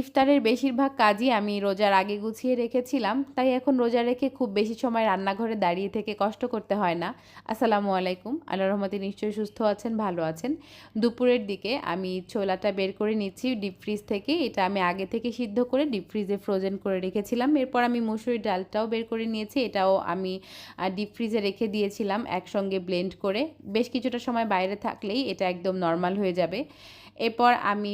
ইফতারের বেশিরভাগ কাজই আমি রোজার আগে গুছিয়ে রেখেছিলাম, তাই এখন রোজা রেখে খুব বেশি সময় রান্নাঘরে দাঁড়িয়ে থেকে কষ্ট করতে হয় না। আসসালামু আলাইকুম আল্লাহ রহমতে নিশ্চয়ই সুস্থ আছেন, ভালো আছেন। দুপুরের দিকে আমি ছোলাটা বের করে নিচ্ছি ডিপ ফ্রিজ থেকে, এটা আমি আগে থেকে সিদ্ধ করে ডিপ ফ্রিজে ফ্রোজেন করে রেখেছিলাম। এরপর আমি মুসুরি ডালটাও বের করে নিয়েছি, এটাও আমি ডিপ ফ্রিজে রেখে দিয়েছিলাম একসঙ্গে ব্লেন্ড করে। বেশ কিছুটা সময় বাইরে থাকলেই এটা একদম নর্মাল হয়ে যাবে। এরপর আমি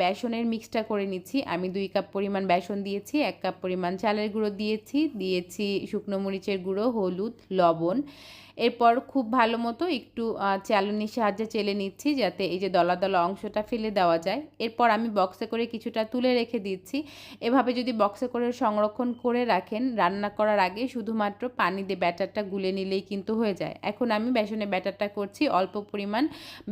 বেসনের মিক্সটা করে নিচ্ছি। আমি দুই কাপ পরিমাণ বেসন দিয়েছি, এক কাপ পরিমাণ চালের গুঁড়ো দিয়েছি দিয়েছি শুকনো মরিচের গুঁড়ো, হলুদ, লবণ। এরপর খুব ভালো মতো একটু চালনির সাহায্যে চেলে নিচ্ছি যাতে এই যে দলা দলা অংশটা ফেলে দেওয়া যায়। এরপর আমি বক্সে করে কিছুটা তুলে রেখে দিচ্ছি। এভাবে যদি বক্সে করে সংরক্ষণ করে রাখেন, রান্না করার আগে শুধুমাত্র পানি দিয়ে ব্যাটারটা গুলে নিলেই কিন্তু হয়ে যায়। এখন আমি বেসনে ব্যাটারটা করছি, অল্প পরিমাণ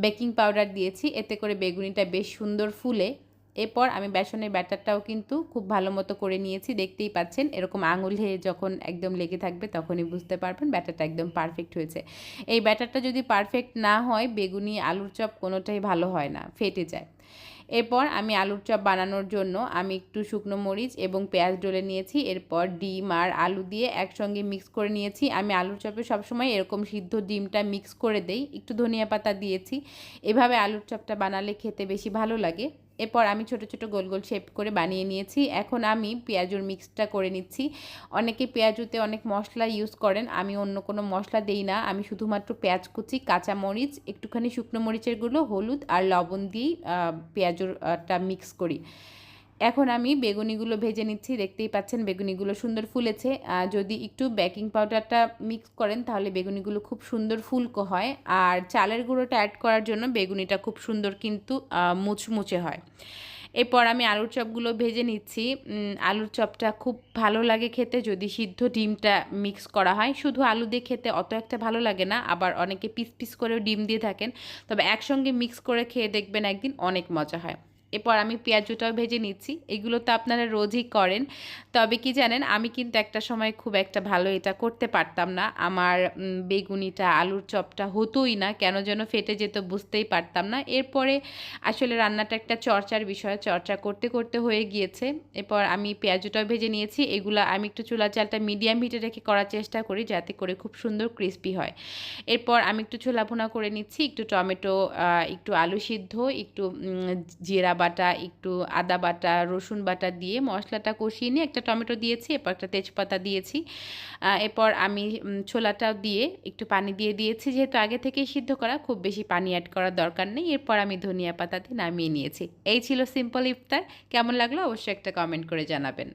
বেকিং পাউডার দিয়েছি, এতে করে বেগুনিটা বেশ সুন্দর ফুলে। এরপর আমি বেসনের ব্যাটারটাও কিন্তু খুব ভালো মতো করে নিয়েছি, দেখতেই পাচ্ছেন। এরকম আঙুল যখন একদম লেগে থাকবে তখনই বুঝতে পারবেন ব্যাটারটা একদম পারফেক্ট হয়েছে। এই ব্যাটারটা যদি পারফেক্ট না হয়, বেগুনি, আলুর চপ কোনোটাই ভালো হয় না, ফেটে যায়। এরপর আমি আলুর চপ বানানোর জন্য আমি একটু শুকনো মরিচ এবং পেঁয়াজ ডলে নিয়েছি। এরপর ডিম আর আলু দিয়ে একসঙ্গে মিক্স করে নিয়েছি। আমি আলুর চপে সবসময় এরকম সিদ্ধ ডিমটা মিক্স করে দেই। একটু ধনিয়া পাতা দিয়েছি। এভাবে আলুর চপটা বানালে খেতে বেশি ভালো লাগে। এরপর আমি ছোট ছোট গোল গোল শেপ করে বানিয়ে নিয়েছি। এখন আমি পেঁয়াজুর মিক্সটা করে নিচ্ছি। অনেকে পেঁয়াজুতে অনেক মশলা ইউজ করেন, আমি অন্য কোনো মশলা দেই না। আমি শুধুমাত্র পেঁয়াজ কুচি, কাঁচা মরিচ, একটুখানি শুকনো মরিচেরগুলো হলুদ আর লবণ দিয়েই পেঁয়াজুরটা মিক্স করি। এখন আমি বেগুনিগুলো ভেজে নিচ্ছি, দেখতেই পাচ্ছেন বেগুনিগুলো সুন্দর ফুলেছে। যদি একটু বেকিং পাউডারটা মিক্স করেন, তাহলে বেগুনিগুলো খুব সুন্দর ফুলকো হয়। আর চালের গুঁড়োটা অ্যাড করার জন্য বেগুনিটা খুব সুন্দর কিন্তু মুচমুচে হয়। এরপর আমি আলুর চপগুলো ভেজে নিচ্ছি। আলুর চপটা খুব ভালো লাগে খেতে, যদি সিদ্ধ ডিমটা মিক্স করা হয়। শুধু আলু দিয়ে খেতে অত একটা ভালো লাগে না, আবার অনেকে পিস পিস করেও ডিম দিয়ে থাকেন। তবে একসঙ্গে মিক্স করে খেয়ে দেখবেন একদিন অনেক মজা হয়। এরপর আমি পেঁয়াজুটাও ভেজে নিচ্ছি। এগুলো তো আপনারা রোজই করেন। তবে কি জানেন, আমি কিন্তু একটা সময় খুব একটা ভালো এটা করতে পারতাম না। আমার বেগুনিটা, আলুর চপটা হতোই না, কেন যেন ফেটে যেত বুঝতেই পারতাম না। এরপরে আসলে রান্নাটা একটা চর্চার বিষয়, চর্চা করতে করতে হয়ে গিয়েছে। এরপর আমি পেঁয়াজুটাও ভেজে নিয়েছি। এগুলো আমি একটু চুলা চালটা মিডিয়াম হিটে রেখে করার চেষ্টা করি, যাতে করে খুব সুন্দর ক্রিস্পি হয়। এরপর আমি একটু ছোলা ভুনা করে নিচ্ছি। একটু টমেটো একটু আলু সিদ্ধ, একটু জিরা বাটা, একটু আদা বাটা, রসুন বাটা দিয়ে মশলাটা কষিয়ে নিয়ে একটা টমেটো দিয়েছি, এরপর একটা তেজপাতা দিয়েছি। এরপর আমি ছোলাটাও দিয়ে একটু পানি দিয়ে দিয়েছি, যেহেতু আগে থেকেই সিদ্ধ করা, খুব বেশি পানি অ্যাড করার দরকার নেই। এরপর আমি ধনিয়া পাতাতে নামিয়ে নিয়েছি। এই ছিল সিম্পল ইফতার। কেমন লাগল অবশ্যই একটা কমেন্ট করে জানাবেন।